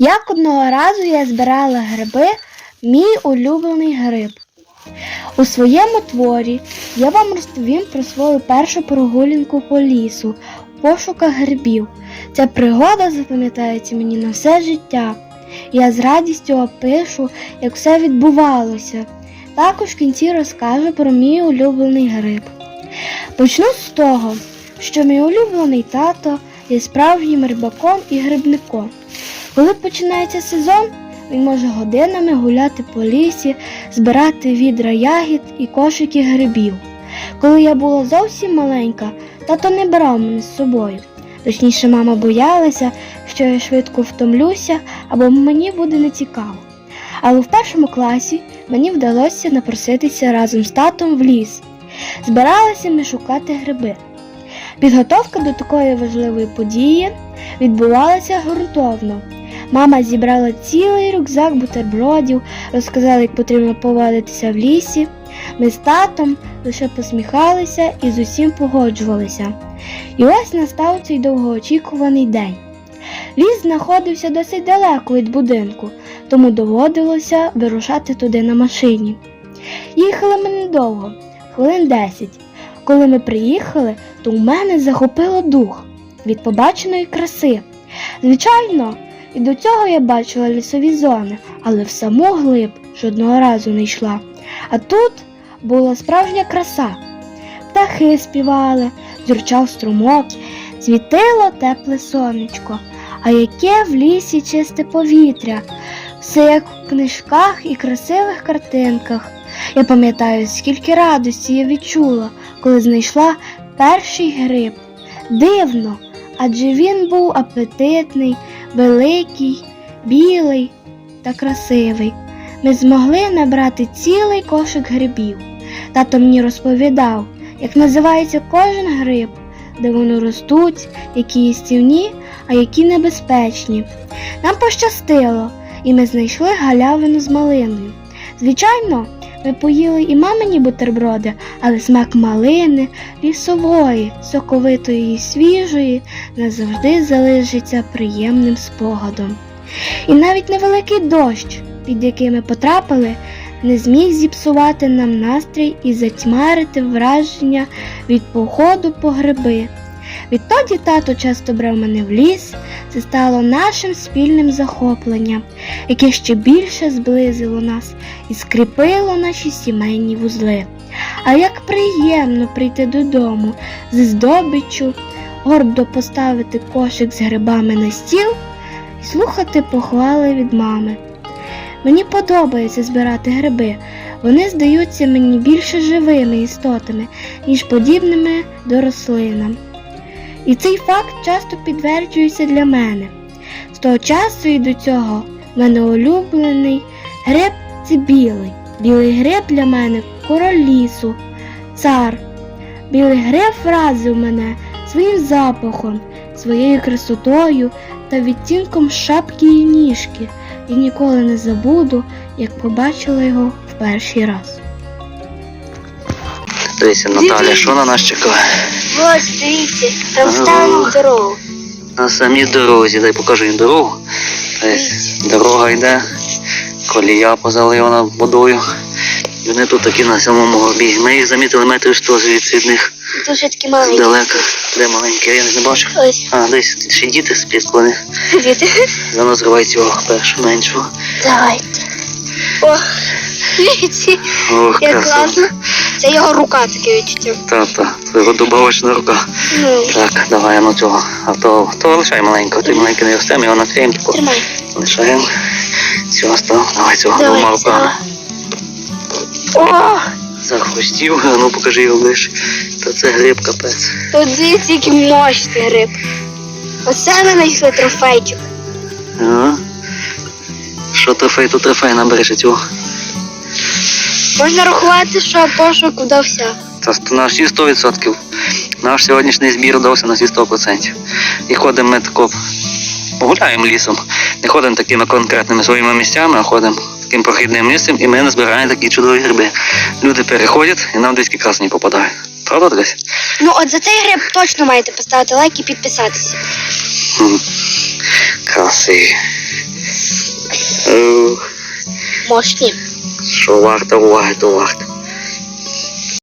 Як одного разу я збирала гриби, мій улюблений гриб. У своєму творі я вам розповім про свою першу прогулянку по лісу в пошуках грибів. Ця пригода запам'ятається мені на все життя. Я з радістю опишу, як все відбувалося. Також в кінці розкажу про мій улюблений гриб. Почну з того, що мій улюблений тато є справжнім рибаком і грибником. Коли починається сезон, він може годинами гуляти по лісі, збирати відра ягід і кошики грибів. Коли я була зовсім маленька, тато не брав мене з собою. Точніше, мама боялася, що я швидко втомлюся або мені буде нецікаво. Але в першому класі мені вдалося напроситися разом з татом в ліс. Збиралися ми шукати гриби. Підготовка до такої важливої події відбувалася ґрунтовно. Мама зібрала цілий рюкзак бутербродів, розказала, як потрібно поводитися в лісі. Ми з татом лише посміхалися і з усім погоджувалися. І ось настав цей довгоочікуваний день. Ліс знаходився досить далеко від будинку, тому доводилося вирушати туди на машині. Їхали ми недовго, хвилин десять. Коли ми приїхали, то у мене захопило дух від побаченої краси. Звичайно, і до цього я бачила лісові зони, але в саму глиб жодного разу не йшла. А тут була справжня краса. Птахи співали, зурчав струмок, світило тепле сонечко, а яке в лісі чисте повітря, все як в книжках і красивих картинках. Я пам'ятаю, скільки радості я відчула, коли знайшла перший гриб. Дивно, адже він був апетитний, великий, білий та красивий. Ми змогли набрати цілий кошик грибів. Тато мені розповідав, як називається кожен гриб, де вони ростуть, які їстівні, а які небезпечні. Нам пощастило, і ми знайшли галявину з малиною. Звичайно, ми поїли і мамині бутерброди, але смак малини, лісової, соковитої і свіжої назавжди залишиться приємним спогадом. І навіть невеликий дощ, під який ми потрапили, не зміг зіпсувати нам настрій і затьмарити враження від походу по гриби. Відтоді тато часто брав мене в ліс, це стало нашим спільним захопленням, яке ще більше зблизило нас і скріпило наші сімейні вузли. А як приємно прийти додому з здобиччю, гордо поставити кошик з грибами на стіл і слухати похвали від мами. Мені подобається збирати гриби. Вони здаються мені більше живими істотами, ніж подібними до рослинам. І цей факт часто підтверджується для мене. З того часу і до цього в мене улюблений гриб це білий. Білий гриб для мене король лісу, цар. Білий гриб вразив мене своїм запахом, своєю красотою та відтінком шапки і ніжки, і ніколи не забуду, як побачила його в перший раз. Дивіться, Наталя, що на нас чекає? Ось дивіться, там ставимо дорогу. На самій дорозі, дай покажу їм дорогу. Ось дорога йде, колія позалена водою. І вони тут такі на самому горбі. Ми їх замітили метрів 100 звідси від них Дуже такі здалека. Де маленькі, я не бачу. Ось, А, десь ще діти сплять вони. діти. Воно зривай цього першого меншого. Давайте. О, дивіться, Ох, як класно. Це його рука таке відчуття. Та-та, це його добавочна рука. Ну, Так, давай ну цього. А то, то лишай маленького, ти маленький не ростемо, його накриємо тако. тримай. Лишаємо. Цього став. Давай цього Давай, двома руками. О, Захвостів, а ну покажи його ближче. Та це гриб капець. тут дивіться, який мощний гриб. Оце ми знайшли трофейчик. Ага. Що трофей, то трофей набереш цього. Можна рахувати, що пошук вдався. Та на всі 100%. Наш сьогоднішній збір вдався на всі 100%. І ходимо ми тако, гуляємо лісом. Не ходимо такими конкретними своїми місцями, а ходимо таким прохідним місцем, і ми назбираємо такі чудові гриби. Люди переходять і нам десь красні попадають. Правда, Дресь? Ну от за цей гриб точно маєте поставити лайк і підписатися. Красиві. мощні. Що варто уваги, то варто.